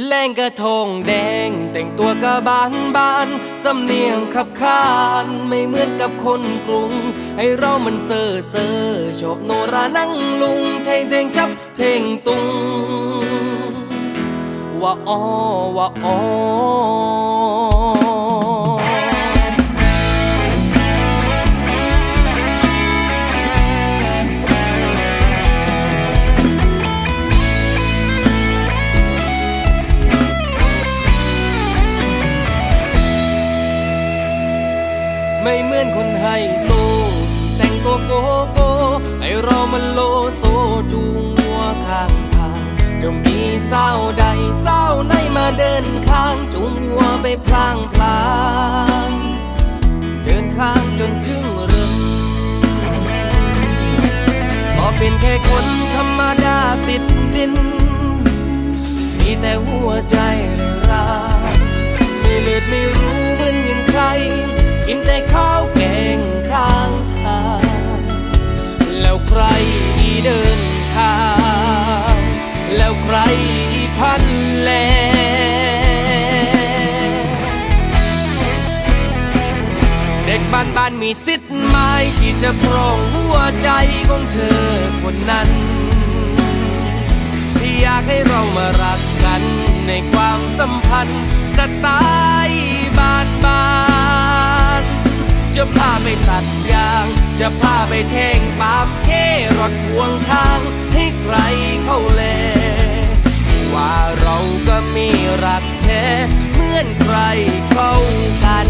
แรงกระทงแดงแต่งตัวกระบานบานสำเนียงขับขานไม่เหมือนกับคนกรุง ให้เรามันเซ่อเซ่อชอบโนรานั่งลุงเทงเทงชับเทงตุงว่าอ้อว่าอ้อ ไม่เหมือนคนไฮโซที่แต่งตัวโกโก้ไอเรามันโลโซจูงวัวข้างทางจะมีสาวใดสาวไหนมาเดินข้างจูงวัวไปพลางพลางเดินข้างจนถึงเรือนพอเป็นแค่คนธรรมดาติดดิน มีแต่หัวใจเลยรัก แล้วใครพันแลเด็กบ้านบ้านมีสิทธิ์ไหมที่จะครองหัวใจของเธอคนนั้น ที่อยากให้เรามารักกันในความสัมพันธ์สไตล์บ้านบ้านจะพาไปตัดยาง จะพาไปแทงปาล์มเทรถพวงทางให้ใครเข้าแล ว่าเราก็มีรักแท้เหมือนใครเข้ากัน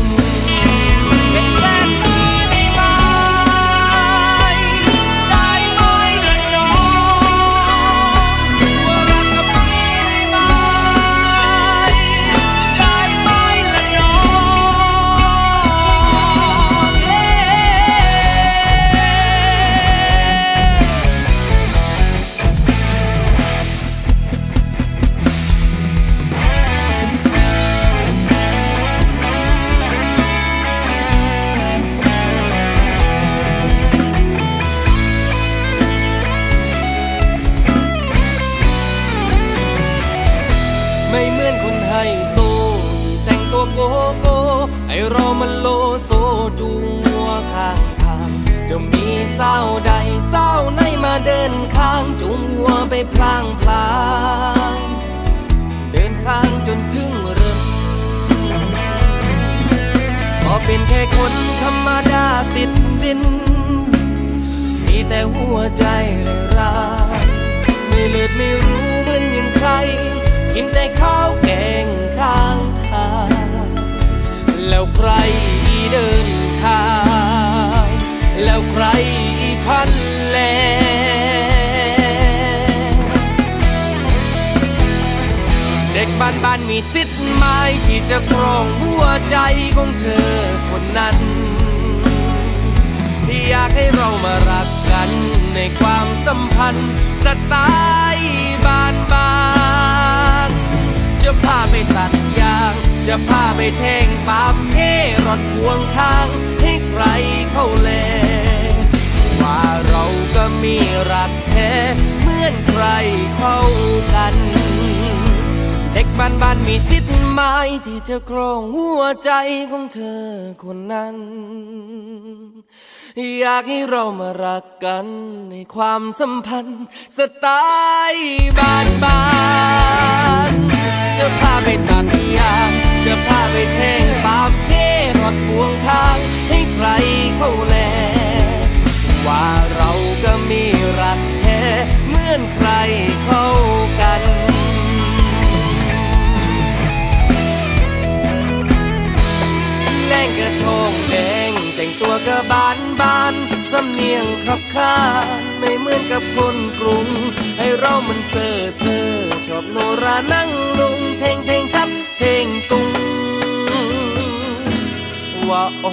โกโก้ไอเรามันโลโซจูงวัวข้างทาง จะมีสาวใดสาวไหนมาเดินข้างจูงวัวไปพลางพลางเดินข้างจนถึงเรือนพอเป็นแค่คนธรรมดาติดดิน มีแต่หัวใจเลยรักไม่เลือดไม่รู้านบ้านๆมีสิทธิ์ไหมที่จะครองหัวใจของเธอคนนั้น อยากให้เรามารักกันในความสัมพันธ์สไตล์บานบานจะพาไปตัดยาง จะพาไปแทงปาล์มเทรถพวงข้าง ให้ใครเข้าแล ว่าเราก็มีรักแท้เหมือนใครเข้ากัน เด็กบ้านบ้านมีสิทธิ์ไหมที่จะครองหัวใจของเธอคนนั้น อยากให้เรามารักกันในความสัมพันธ์สไตล์บ้านบ้านจะพาไปตัดยางจะพาไปเทำเนียงครับขาไม่เหมือนกับคนกรุง ให้เรามันเซ่อเซ่อชอบโนรานั่งลุงเทงเทงชับเทงตุงว่าโอ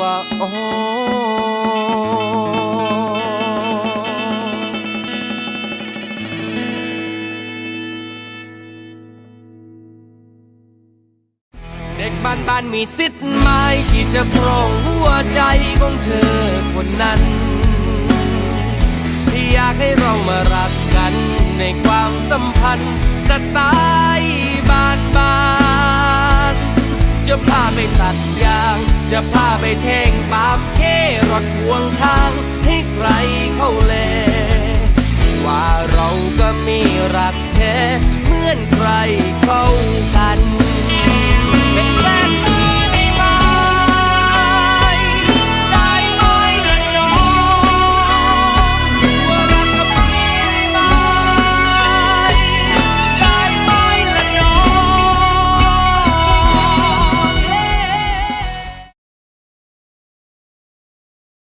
ว่าโอ เด็กบ้านบ้านมีสิทธิ์ไหมที่จะครองหัวใจของเธอคนนั้นที่อยากให้เรามารักกันในความสัมพันธ์สไตล์บ้านบ้านจะพาไปตัดยาง จะพาไปแทงปาบเครถพวงทางให้ใครเข้าแลว่าเราก็มีรักแท้เหมือนใครเข้ากัน